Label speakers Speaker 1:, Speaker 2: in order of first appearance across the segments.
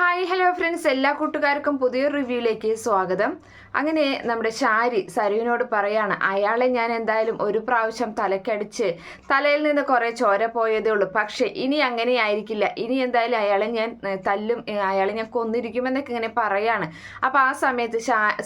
Speaker 1: Hi hello friends എല്ലാ കൂട്ടുകാർക്കും പുതിയൊരു റിവ്യൂയിലേക്ക് സ്വാഗതം. അങ്ങനെ നമ്മുടെ ഷാരി സരുവിനോട് പറയാണ് അയാളെ ഞാൻ എന്തായാലും ഒരു പ്രാവശ്യം തലക്കടിച്ച് തലയിൽ നിന്ന് കുറേ ചോര പോയതേ ഉള്ളൂ. പക്ഷേ ഇനി അങ്ങനെ ആയിരിക്കില്ല. ഇനി എന്തായാലും അയാളെ ഞാൻ തല്ലും അയാളെ ഞാൻ കൊന്നിരിക്കുമെന്നൊക്കെ ഇങ്ങനെ പറയാണ്. അപ്പോൾ ആ സമയത്ത്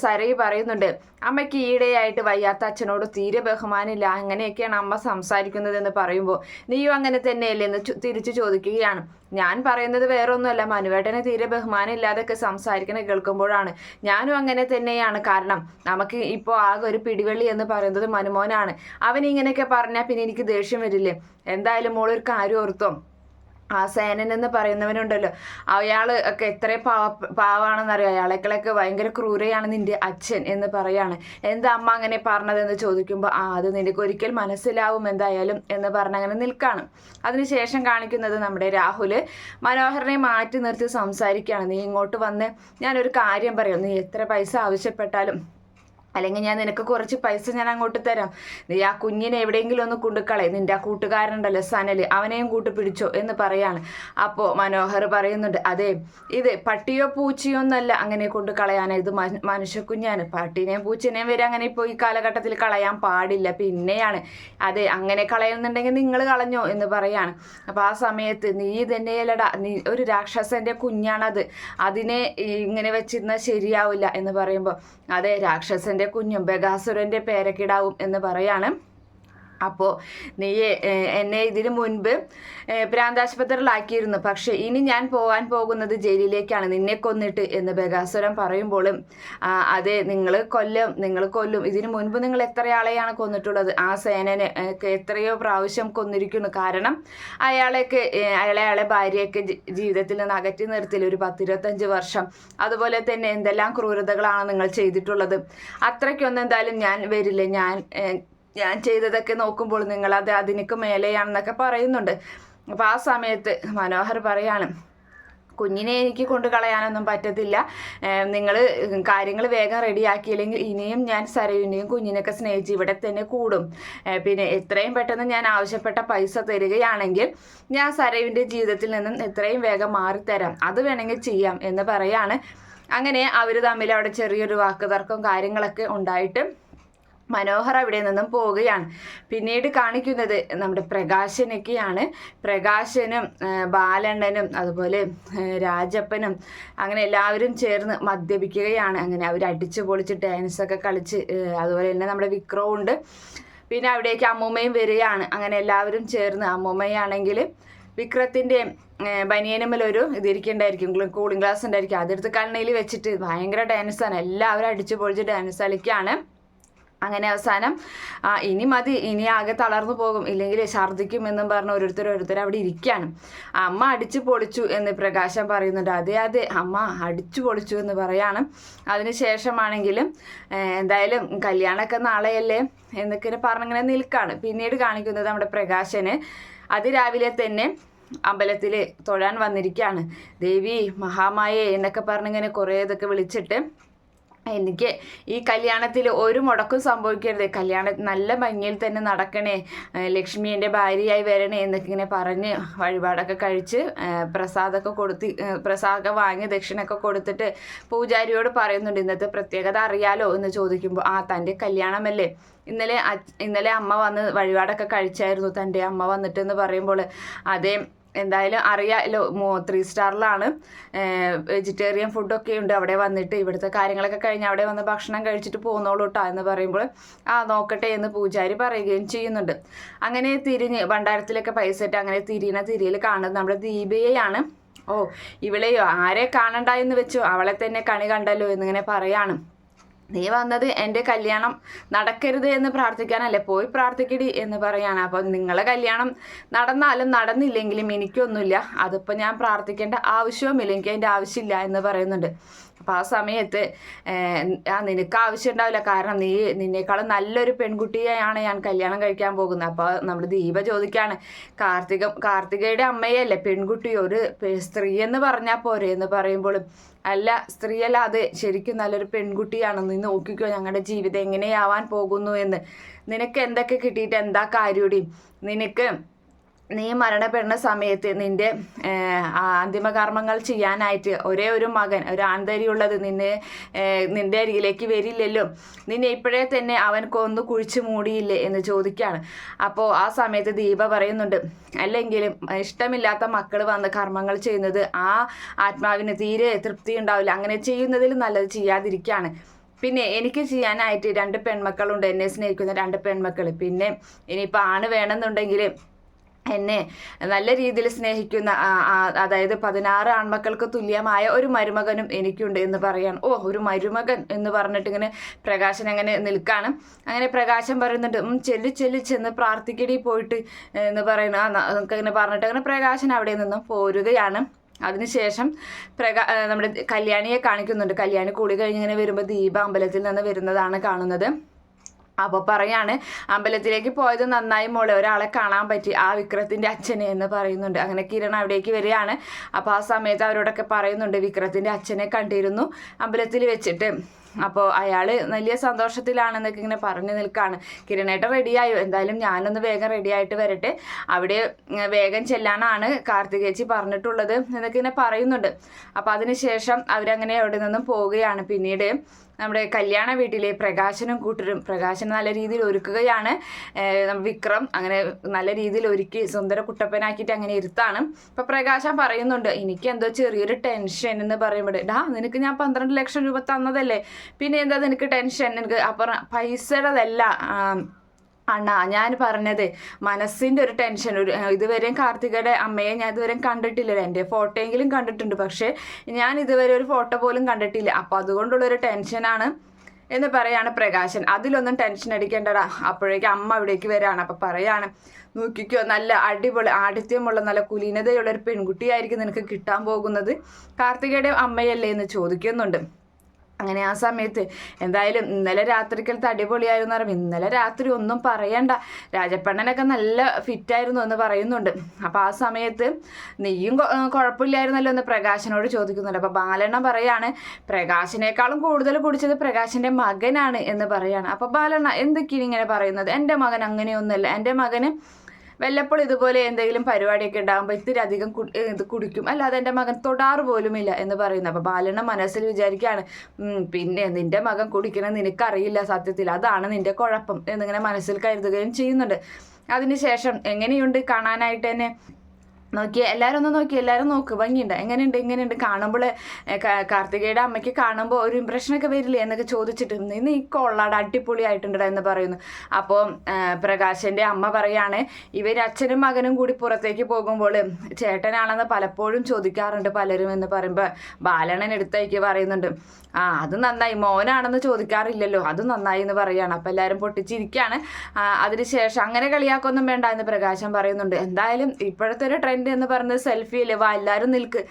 Speaker 1: സരയി പറയുന്നുണ്ട് അമ്മയ്ക്ക് ഈയിടെയായിട്ട് വയ്യാത്ത അച്ഛനോട് തീരെ ബഹുമാനമില്ല. അങ്ങനെയൊക്കെയാണ് അമ്മ സംസാരിക്കുന്നതെന്ന് പറയുമ്പോൾ നീയും അങ്ങനെ തന്നെയല്ലേ? എന്ന് തിരിച്ചു ചോദിക്കുകയാണ്. ഞാൻ പറയുന്നത് വേറൊന്നുമല്ല. മനുവേട്ടനെ തീരെ ബഹുമാനം ഇല്ലാതൊക്കെ സംസാരിക്കണ കേൾക്കുമ്പോഴാണ് ഞാനും അങ്ങനെ തന്നെയാണ്. കാരണം നമുക്ക് ഇപ്പോൾ ആകെ ഒരു പിടിവള്ളി എന്ന് പറയുന്നത് മനുമോനാണ്. അവൻ ഇങ്ങനെയൊക്കെ പറഞ്ഞാൽ പിന്നെ എനിക്ക് ദേഷ്യം വരില്ലേ? എന്തായാലും മോളൊരു കാര്യം ഓർത്തോ. ആ സേനൻ എന്ന് പറയുന്നവനുണ്ടല്ലോ. അയാൾ ഒക്കെ എത്ര പാവ പാവാണെന്നറിയോ? അയാളെക്കളൊക്കെ ഭയങ്കര ക്രൂരയാണ് നിന്റെ അച്ഛൻ എന്ന് പറയാണ്. എന്താ അമ്മ അങ്ങനെ പറഞ്ഞതെന്ന് ചോദിക്കുമ്പോൾ ആ അത് നിനക്ക് ഒരിക്കൽ മനസ്സിലാവും എന്തായാലും എന്ന് പറഞ്ഞ് അങ്ങനെ നിൽക്കാണ് അതിനുശേഷം കാണിക്കുന്നത് നമ്മുടെ രാഹുൽ. മനോഹരനെ മാറ്റി നിർത്തി സംസാരിക്കുകയാണ്. നീ ഇങ്ങോട്ട് വന്ന്. ഞാനൊരു കാര്യം പറയാം. നീ എത്ര പൈസ ആവശ്യപ്പെട്ടാലും അല്ലെങ്കിൽ ഞാൻ നിനക്ക് കുറച്ച് പൈസ ഞാൻ അങ്ങോട്ട് തരാം. നീ ആ കുഞ്ഞിനെ എവിടെയെങ്കിലും ഒന്ന് കൊണ്ടുക്കളെ നിന്റെ ആ കൂട്ടുകാരനുണ്ടല്ലോ സനൽ അവനെയും കൂട്ടി പിടിച്ചോ എന്ന് പറയാണ്. അപ്പോൾ മനോഹർ പറയുന്നുണ്ട് അതെ ഇത് പട്ടിയോ പൂച്ചയോ ഒന്നല്ല അങ്ങനെ കൊണ്ട് കളയാനാണ് ഇത് മനുഷ്യക്കുഞ്ഞാണ്. പട്ടീനെയും പൂച്ചനെയും വരെ അങ്ങനെ ഇപ്പോൾ ഈ കാലഘട്ടത്തിൽ കളയാൻ പാടില്ല. പിന്നെയാണ് അതെ അങ്ങനെ കളയുന്നുണ്ടെങ്കിൽ നിങ്ങൾ കളഞ്ഞോ എന്ന് പറയാണ്. അപ്പോൾ ആ സമയത്ത് നീ തന്നെയല്ലടാ നീ ഒരു രാക്ഷസന്റെ കുഞ്ഞാണത്. അതിനെ ഇങ്ങനെ വെച്ചിരുന്നാൽ ശരിയാവില്ല എന്ന് പറയുമ്പോൾ അതെ രാക്ഷസന്റെ കുഞ്ഞും ബഗാസുരന്റെ പേരക്കിടാവും എന്ന് പറയാണ് അപ്പോൾ നീ എന്നെ ഇതിനു മുൻപ് പ്രാന്താശുപത്രിയിലാക്കിയിരുന്നു പക്ഷേ ഇനി ഞാൻ പോകാൻ പോകുന്നത് ജയിലിലേക്കാണ്. നിന്നെ കൊന്നിട്ട് എന്ന് ബഗാസുരം പറയുമ്പോഴും ആ, അതെ നിങ്ങൾ കൊല്ലും നിങ്ങൾ കൊല്ലും. ഇതിനു മുൻപ് നിങ്ങൾ എത്ര ആളെയാണ് കൊന്നിട്ടുള്ളത്? ആ സേനനെ എത്രയോ പ്രാവശ്യം കൊന്നിരിക്കുന്നു. കാരണം അയാളെയൊക്കെ അയാളെ അയാളെ ഭാര്യയൊക്കെ ജീവിതത്തിൽ നിന്ന് അകറ്റി നിർത്തില്ല ഒരു പത്തിരുപത്തഞ്ച് വർഷം. അതുപോലെ തന്നെ എന്തെല്ലാം ക്രൂരതകളാണ് നിങ്ങൾ ചെയ്തിട്ടുള്ളത്? അത്രയ്ക്കൊന്നും എന്തായാലും ഞാൻ വരില്ല. ഞാൻ ഞാൻ ചെയ്തതൊക്കെ നോക്കുമ്പോൾ നിങ്ങൾ അത് അതിനൊക്കെ മേലെയാണെന്നൊക്കെ പറയുന്നുണ്ട്. അപ്പോൾ ആ സമയത്ത് മനോഹർ പറയാണ് കുഞ്ഞിനെ എനിക്ക് കൊണ്ട് കളയാനൊന്നും പറ്റത്തില്ല. നിങ്ങൾ കാര്യങ്ങൾ വേഗം റെഡിയാക്കിയില്ലെങ്കിൽ ഇനിയും ഞാൻ സരയുനെയും കുഞ്ഞിനെയൊക്കെ സ്നേഹിച്ച് ഇവിടെ തന്നെ കൂടും. പിന്നെ എത്രയും പെട്ടെന്ന് ഞാൻ ആവശ്യപ്പെട്ട പൈസ തരികയാണെങ്കിൽ ഞാൻ സരയുവിന്റെ ജീവിതത്തിൽ നിന്നും എത്രയും വേഗം മാറിത്തരാം. അത് വേണമെങ്കിൽ ചെയ്യാം എന്ന് പറയാണ്. അങ്ങനെ അവർ തമ്മിൽ അവിടെ ചെറിയൊരു വാക്കുതർക്കവും കാര്യങ്ങളൊക്കെ ഉണ്ടായിട്ട് മനോഹർ അവിടെ നിന്നും പോവുകയാണ്. പിന്നീട് കാണിക്കുന്നത് നമ്മുടെ പ്രകാശനൊക്കെയാണ്. പ്രകാശനും ബാലണ്ണനും അതുപോലെ രാജപ്പനും അങ്ങനെ എല്ലാവരും ചേർന്ന് മദ്യപിക്കുകയാണ്. അങ്ങനെ അവർ അടിച്ചു പൊളിച്ച് ഡാൻസൊക്കെ കളിച്ച് അതുപോലെ തന്നെ നമ്മുടെ വിക്രവും ഉണ്ട്. പിന്നെ അവിടേക്ക് അമ്മൂമ്മയും വരികയാണ്. അങ്ങനെ എല്ലാവരും ചേർന്ന് അമ്മൂമ്മയാണെങ്കിൽ വിക്രത്തിന്റെ ബനിയനുമ്മലൊരു ഇതിരിക്കണ്ടായിരിക്കും കൂളിംഗ് ഗ്ലാസ് ഉണ്ടായിരിക്കും. അതെടുത്ത് കണ്ണയിൽ വെച്ചിട്ട് ഭയങ്കര ഡാൻസാണ് എല്ലാവരും അടിച്ചു പൊളിച്ച് ഡാൻസ് കളിക്കുകയാണ് അങ്ങനെ അവസാനം ഇനി മതി ഇനി ആകെ തളർന്നു പോകും ഇല്ലെങ്കിൽ ഛർദ്ദിക്കും എന്നും പറഞ്ഞ് ഓരോരുത്തർ ഓരോരുത്തർ അവിടെ ഇരിക്കുകയാണ്. അമ്മ അടിച്ചു പൊളിച്ചു എന്ന് പ്രകാശം പറയുന്നുണ്ട്. അതെ അതെ അമ്മ അടിച്ചു പൊളിച്ചു എന്ന് പറയാണ്. അതിന് ശേഷമാണെങ്കിലും എന്തായാലും കല്യാണമൊക്കെ നാളെയല്ലേ എന്നൊക്കെ പറഞ്ഞിങ്ങനെ നിൽക്കുകയാണ്. പിന്നീട് കാണിക്കുന്നത് നമ്മുടെ പ്രകാശന്. അതിരാവിലെ തന്നെ അമ്പലത്തിൽ തൊഴാൻ വന്നിരിക്കുകയാണ്. ദേവി മഹാമായേ എന്നൊക്കെ പറഞ്ഞിങ്ങനെ കുറേ ഇതൊക്കെ വിളിച്ചിട്ട് എനിക്ക് ഈ കല്യാണത്തിൽ ഒരു മുടക്കും സംഭവിക്കരുത്. കല്യാണം നല്ല ഭംഗിയിൽ തന്നെ നടക്കണേ. ലക്ഷ്മി എന്റെ ഭാര്യയായി വരണേ എന്നൊക്കെ ഇങ്ങനെ പറഞ്ഞ് വഴിപാടൊക്കെ കഴിച്ച് പ്രസാദമൊക്കെ കൊടുത്ത് പ്രസാദമൊക്കെ വാങ്ങി ദക്ഷിണൊക്കെ കൊടുത്തിട്ട് പൂജാരിയോട് പറയുന്നുണ്ട് ഇന്നത്തെ പ്രത്യേകത അറിയാലോ? എന്ന് ചോദിക്കുമ്പോൾ ആ തന്റെ കല്യാണമല്ലേ? ഇന്നലെ ഇന്നലെ അമ്മ വന്ന് വഴിപാടൊക്കെ കഴിച്ചായിരുന്നു തന്റെ അമ്മ വന്നിട്ടെന്ന് പറയുമ്പോൾ അതേ എന്തായാലും അറിയാമല്ലോ ത്രീ സ്റ്റാറിലാണ് വെജിറ്റേറിയൻ ഫുഡൊക്കെ ഉണ്ട്. അവിടെ വന്നിട്ട് ഇവിടുത്തെ കാര്യങ്ങളൊക്കെ കഴിഞ്ഞ് അവിടെ വന്ന് ഭക്ഷണം കഴിച്ചിട്ട് പോകുന്നോളൂ കേട്ടോ എന്ന് പറയുമ്പോൾ ആ നോക്കട്ടെ എന്ന് പൂജാരി പറയുകയും ചെയ്യുന്നുണ്ട്. അങ്ങനെ തിരിഞ്ഞ് ഭണ്ഡാരത്തിലൊക്കെ പൈസ ഇട്ട് അങ്ങനെ തിരിയണ തിരിയിൽ കാണുന്നത് നമ്മുടെ ദീപയെയാണ് ഓ ഇവളെയോ? ആരെ കാണണ്ട എന്ന് വെച്ചു. അവളെ തന്നെ കണി കണ്ടല്ലോ എന്നിങ്ങനെ പറയാണ്. നീ വന്നത് എന്റെ കല്യാണം നടക്കരുത് എന്ന് പ്രാർത്ഥിക്കാനല്ലേ? പോയി പ്രാർത്ഥിക്കടി എന്ന് പറയാണ്. അപ്പോൾ നിങ്ങളെ കല്യാണം നടന്നാലും നടന്നില്ലെങ്കിലും എനിക്കൊന്നുമില്ല. അതിപ്പോൾ ഞാൻ പ്രാർത്ഥിക്കേണ്ട ആവശ്യവുമില്ല. എനിക്ക് അതിന്റെ ആവശ്യമില്ല എന്ന് പറയുന്നുണ്ട്. അപ്പോൾ ആ സമയത്ത് ആ നിനക്ക് ആവശ്യം ഉണ്ടാവില്ല കാരണം നീ നിന്നേക്കാളും നല്ലൊരു പെൺകുട്ടിയെയാണ് ഞാൻ കല്യാണം കഴിക്കാൻ പോകുന്നത്. അപ്പോൾ നമ്മൾ ദീപ ചോദിക്കുകയാണ് കാർത്തിക കാർത്തികയുടെ അമ്മയല്ലേ പെൺകുട്ടി? ഒരു സ്ത്രീ എന്ന് പറഞ്ഞാൽ പോരെ എന്ന് പറയുമ്പോഴും അല്ല സ്ത്രീയല്ല അത്. ശരിക്കും നല്ലൊരു പെൺകുട്ടിയാണ്. നീ നോക്കിക്കോ ഞങ്ങളുടെ ജീവിതം എങ്ങനെയാവാൻ പോകുന്നു എന്ന്. നിനക്ക് എന്തൊക്കെ കിട്ടിയിട്ട് എന്താ കാര്യം നിനക്ക് നീ മരണപ്പെടുന്ന സമയത്ത് നിന്റെ അന്തിമകർമ്മങ്ങൾ ചെയ്യാനായിട്ട് ഒരേ ഒരു മകൻ ഒരു ആന്തരിയുള്ളത് നിന്നെ നിന്റെ അരികിലേക്ക് വരില്ലല്ലോ. നിന്നെ ഇപ്പോഴേ തന്നെ അവൻ കൊന്നു കുഴിച്ചു മൂടിയില്ലേ എന്ന് ചോദിക്കുകയാണ് അപ്പോൾ ആ സമയത്ത് ദീപ പറയുന്നുണ്ട് അല്ലെങ്കിലും ഇഷ്ടമില്ലാത്ത മക്കൾ വന്ന് കർമ്മങ്ങൾ ചെയ്യുന്നത് ആ ആത്മാവിന് തീരെ തൃപ്തി ഉണ്ടാവില്ല. അങ്ങനെ ചെയ്യുന്നതിൽ നല്ലത് ചെയ്യാതിരിക്കുകയാണ് പിന്നെ എനിക്ക് ചെയ്യാനായിട്ട് രണ്ട് പെൺമക്കളുണ്ട് എന്നെ സ്നേഹിക്കുന്ന രണ്ട് പെൺമക്കൾ പിന്നെ ഇനിയിപ്പോൾ ആണ് വേണമെന്നുണ്ടെങ്കിൽ എന്നെ നല്ല രീതിയിൽ സ്നേഹിക്കുന്ന അതായത് പതിനാറ് ആൺമക്കൾക്ക് തുല്യമായ ഒരു മരുമകനും എനിക്കുണ്ട് എന്ന് പറയാൻ ഓ ഒരു മരുമകൻ എന്ന് പറഞ്ഞിട്ട് ഇങ്ങനെ പ്രകാശൻ അങ്ങനെ നിൽക്കാണ്. അങ്ങനെ പ്രകാശൻ പറയുന്നുണ്ട് ചെല്ലു ചെല്ലു ചെല്ലി ചെന്ന് പ്രാർത്ഥിക്കടി പോയിട്ട് എന്ന് പറയുന്നു. അങ്ങനെ പറഞ്ഞിട്ട് അങ്ങനെ പ്രകാശൻ അവിടെ നിന്നും പോരുകയാണ്. അതിനുശേഷം പ്രകാ നമ്മുടെ കല്യാണിയെ കാണിക്കുന്നുണ്ട്. കല്യാണി കൂടി കഴിഞ്ഞിങ്ങനെ വരുമ്പോൾ ദീപ അമ്പലത്തിൽ നിന്ന് വരുന്നതാണ് കാണുന്നത്. അപ്പോൾ പറയാണ് അമ്പലത്തിലേക്ക് പോയത് നന്നായി മോളെ ഒരാളെ കാണാൻ പറ്റി. ആ വിക്രത്തിന്റെ അച്ഛനെ എന്ന് പറയുന്നുണ്ട്. അങ്ങനെ കിരൺ അവിടേക്ക് വരികയാണ്. അപ്പോൾ ആ സമയത്ത് അവരോടൊക്കെ പറയുന്നുണ്ട് വിക്രത്തിന്റെ അച്ഛനെ കണ്ടിരുന്നു അമ്പലത്തിൽ വെച്ചിട്ട്. അപ്പോൾ അയാൾ വലിയ സന്തോഷത്തിലാണെന്നൊക്കെ ഇങ്ങനെ പറഞ്ഞു നിൽക്കുകയാണ് കിരണേട്ട റെഡിയായോ എന്തായാലും ഞാനൊന്ന് വേഗം റെഡിയായിട്ട് വരട്ടെ. അവിടെ വേഗം ചെല്ലാനാണ് കാർത്തികേച്ചി പറഞ്ഞിട്ടുള്ളത് എന്നൊക്കെ ഇങ്ങനെ പറയുന്നുണ്ട്. അപ്പോൾ അതിനുശേഷം അവരങ്ങനെ അവിടെ നിന്നും പോവുകയാണ്. പിന്നീട് നമ്മുടെ കല്യാണ വീട്ടിലെ പ്രകാശനും കൂട്ടരും പ്രകാശനം നല്ല രീതിയിൽ ഒരുക്കുകയാണ്. വിക്രം അങ്ങനെ നല്ല രീതിയിൽ ഒരുക്കി സുന്ദര കുട്ടപ്പനാക്കിയിട്ട് അങ്ങനെ ഇരുത്താണ്. ഇപ്പൊ പ്രകാശൻ പറയുന്നുണ്ട് എനിക്ക് എന്തോ ചെറിയൊരു ടെൻഷൻ എന്ന് പറയുമ്പോൾ ഡാ നിനക്ക് ഞാൻ പന്ത്രണ്ട് ലക്ഷം രൂപ തന്നതല്ലേ? പിന്നെ എന്താ നിനക്ക് ടെൻഷൻ? നിനക്ക് അപ്പുറം പൈസയുടെതല്ല അണ്ണാ ഞാൻ പറഞ്ഞത് മനസ്സിന്റെ ഒരു ടെൻഷൻ. ഒരു ഇതുവരെയും കാർത്തികയുടെ അമ്മയെ ഞാൻ ഇതുവരെയും കണ്ടിട്ടില്ല. എന്റെ ഫോട്ടോയെങ്കിലും കണ്ടിട്ടുണ്ട്. പക്ഷേ ഞാൻ ഇതുവരെ ഒരു ഫോട്ടോ പോലും കണ്ടിട്ടില്ല. അപ്പോൾ അതുകൊണ്ടുള്ളൊരു ടെൻഷനാണ് എന്ന് പറയാണ് പ്രകാശൻ. അതിലൊന്നും ടെൻഷൻ അടിക്കേണ്ടടാ. അപ്പോഴേക്കും അമ്മ അവിടേക്ക് വരാണ്. അപ്പം പറയാണ് നോക്കിക്കോ നല്ല അടിപൊളി ആഠിത്യമുള്ള നല്ല കുലീനതയുള്ള ഒരു പെൺകുട്ടിയായിരിക്കും നിനക്ക് കിട്ടാൻ പോകുന്നത്. കാർത്തികയുടെ അമ്മയല്ലേ? എന്ന് ചോദിക്കുന്നുണ്ട്. അങ്ങനെ ആ സമയത്ത് എന്തായാലും ഇന്നലെ രാത്രിക്കലത്തെ അടിപൊളിയായിരുന്നു പറയും ഇന്നലെ രാത്രി ഒന്നും പറയണ്ട. രാജപ്പണ്ണനൊക്കെ നല്ല ഫിറ്റായിരുന്നു എന്ന് പറയുന്നുണ്ട്. അപ്പോൾ ആ സമയത്ത് നീയും കുഴപ്പമില്ലായിരുന്നല്ലോ എന്ന് പ്രകാശനോട് ചോദിക്കുന്നുണ്ട്. അപ്പോൾ ബാലണ്ണ പറയാണ് പ്രകാശിനേക്കാളും കൂടുതൽ കുടിച്ചത് പ്രകാശിന്റെ മകനാണ് എന്ന് പറയാണ്. അപ്പോൾ ബാലണ്ണ എന്തൊക്കെയാണ് ഇങ്ങനെ പറയുന്നത്? എന്റെ മകൻ അങ്ങനെയൊന്നുമല്ല. എന്റെ മകന് വല്ലപ്പോൾ ഇതുപോലെ എന്തെങ്കിലും പരിപാടിയൊക്കെ ഉണ്ടാകുമ്പോൾ ഇത്തിരി അധികം ഇത് കുടിക്കും. അല്ലാതെ എന്റെ മകൻ തൊടാറ് പോലുമില്ല എന്ന് പറയുന്നത് അപ്പോൾ ബാലണ്ണ മനസ്സിൽ വിചാരിക്കുകയാണ് പിന്നെ നിന്റെ മകൻ കുടിക്കണം നിനക്കറിയില്ല സത്യത്തിൽ. അതാണ് നിന്റെ കുഴപ്പം എന്നിങ്ങനെ മനസ്സിൽ കരുതുകയും ചെയ്യുന്നുണ്ട്. അതിനുശേഷം എങ്ങനെയുണ്ട് കാണാനായിട്ട് തന്നെ നോക്കി എല്ലാവരും ഒന്ന് നോക്കി എല്ലാവരും നോക്ക് ഭംഗിയുണ്ട്. എങ്ങനെയുണ്ട് എങ്ങനെയുണ്ട് കാണുമ്പോൾ കാർത്തികയുടെ അമ്മയ്ക്ക് കാണുമ്പോൾ ഒരു ഇമ്പ്രഷനൊക്കെ വരില്ലേ എന്നൊക്കെ ചോദിച്ചിട്ട് ഇന്ന് ഈ കൊള്ളാട് അടിപൊളിയായിട്ടുണ്ടടാ എന്ന് പറയുന്നു. അപ്പോൾ പ്രകാശന്റെ അമ്മ പറയാണ് ഇവർ അച്ഛനും മകനും കൂടി പുറത്തേക്ക് പോകുമ്പോൾ ചേട്ടനാണെന്ന് പലപ്പോഴും ചോദിക്കാറുണ്ട് പലരും എന്ന് പറയുമ്പോൾ ബാലണൻ എടുത്തേക്ക് പറയുന്നുണ്ട്. ആ അത് നന്നായി മോനാണെന്ന് ചോദിക്കാറില്ലല്ലോ അത് നന്നായി എന്ന് പറയുകയാണ് അപ്പോൾ എല്ലാവരും പൊട്ടിച്ചിരിക്കുകയാണ് അതിനുശേഷം അങ്ങനെ കളിയാക്കൊന്നും വേണ്ട എന്ന് പ്രകാശം പറയുന്നുണ്ട്. എന്തായാലും ഇപ്പോഴത്തെ ഒരു ട്രെൻഡ് എന്ന് പറഞ്ഞ സെൽഫി അല്ലേ? വാ എല്ലാവരും നിൽക്ക്.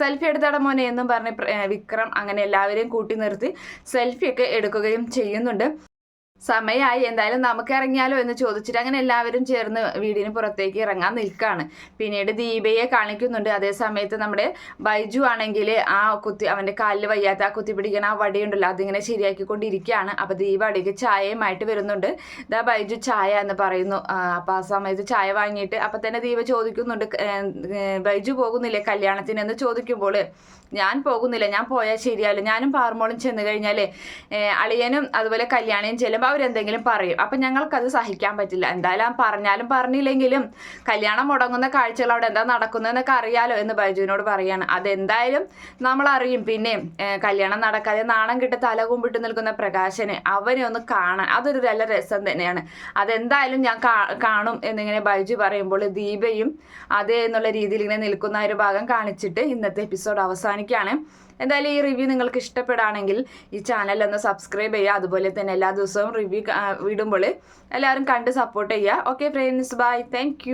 Speaker 1: സെൽഫി എടുത്തട മോനെ എന്നും പറഞ്ഞ് വിക്രം അങ്ങനെ എല്ലാവരെയും കൂട്ടി നിർത്തി സെൽഫിയൊക്കെ എടുക്കുകയും ചെയ്യുന്നുണ്ട്. സമയമായി എന്തായാലും നമുക്ക് ഇറങ്ങിയാലോ എന്ന് ചോദിച്ചിട്ട് അങ്ങനെ എല്ലാവരും ചേർന്ന് വീടിന് പുറത്തേക്ക് ഇറങ്ങാൻ നിൽക്കുകയാണ് പിന്നീട് ദീപയെ കാണിക്കുന്നുണ്ട്. അതേ സമയത്ത് നമ്മുടെ ബൈജു ആണെങ്കിൽ ആ കുത്തി അവന്റെ കാലിൽ വയ്യാത്ത ആ കുത്തി പിടിക്കണ ആ വടിയുണ്ടല്ലോ അതിങ്ങനെ ശരിയാക്കിക്കൊണ്ടിരിക്കുകയാണ്. അപ്പോൾ ദീപ അടിക്ക് ചായയുമായിട്ട് വരുന്നുണ്ട്. ഇതാ ബൈജു ചായ എന്ന് പറയുന്നു. അപ്പോൾ ആ സമയത്ത് ചായ വാങ്ങിയിട്ട് അപ്പം തന്നെ ദീപ ചോദിക്കുന്നുണ്ട് "ഏ, ഏ, ബൈജു പോകുന്നില്ലേ കല്യാണത്തിന്? എന്ന് ചോദിക്കുമ്പോൾ ഞാൻ പോകുന്നില്ല ഞാൻ പോയാൽ ശരിയാവില്ല. ഞാനും പാർമോളും ചെന്ന് കഴിഞ്ഞാൽ അളിയനും അതുപോലെ കല്യാണിയും ചെല്ലുമ്പോൾ അവരെന്തെങ്കിലും പറയും. അപ്പം ഞങ്ങൾക്കത് സഹിക്കാൻ പറ്റില്ല. എന്തായാലും പറഞ്ഞാലും പറഞ്ഞില്ലെങ്കിലും കല്യാണം മുടങ്ങുന്ന കാഴ്ചകൾ അവിടെ എന്താ നടക്കുന്നതെന്നൊക്കെ അറിയാലോ എന്ന് ബൈജുവിനോട് പറയാണ്. അതെന്തായാലും നമ്മൾ അറിയും പിന്നെ കല്യാണം നടക്കാതെ നാണം കിട്ടി തല കുമ്പിട്ട് നിൽക്കുന്ന പ്രകാശന് അവനെ ഒന്ന് കാണാൻ അതൊരു നല്ല രസം തന്നെയാണ്. അതെന്തായാലും ഞാൻ കാണും എന്നിങ്ങനെ ബൈജു പറയുമ്പോൾ ദീപയും അതേ എന്നുള്ള രീതിയിൽ ഇങ്ങനെ നിൽക്കുന്ന ഒരു ഭാഗം കാണിച്ചിട്ട് ഇന്നത്തെ എപ്പിസോഡ് അവസാനിക്കുകയാണ്. എന്തായാലും ഈ റിവ്യൂ നിങ്ങൾക്ക് ഇഷ്ടപ്പെടുകയാണെങ്കിൽ ഈ ചാനൽ ഒന്ന് സബ്സ്ക്രൈബ് ചെയ്യുക. അതുപോലെ തന്നെ എല്ലാ ദിവസവും റിവ്യൂ വിടുമ്പോൾ എല്ലാവരും കണ്ട് സപ്പോർട്ട് ചെയ്യുക. Okay friends bye thank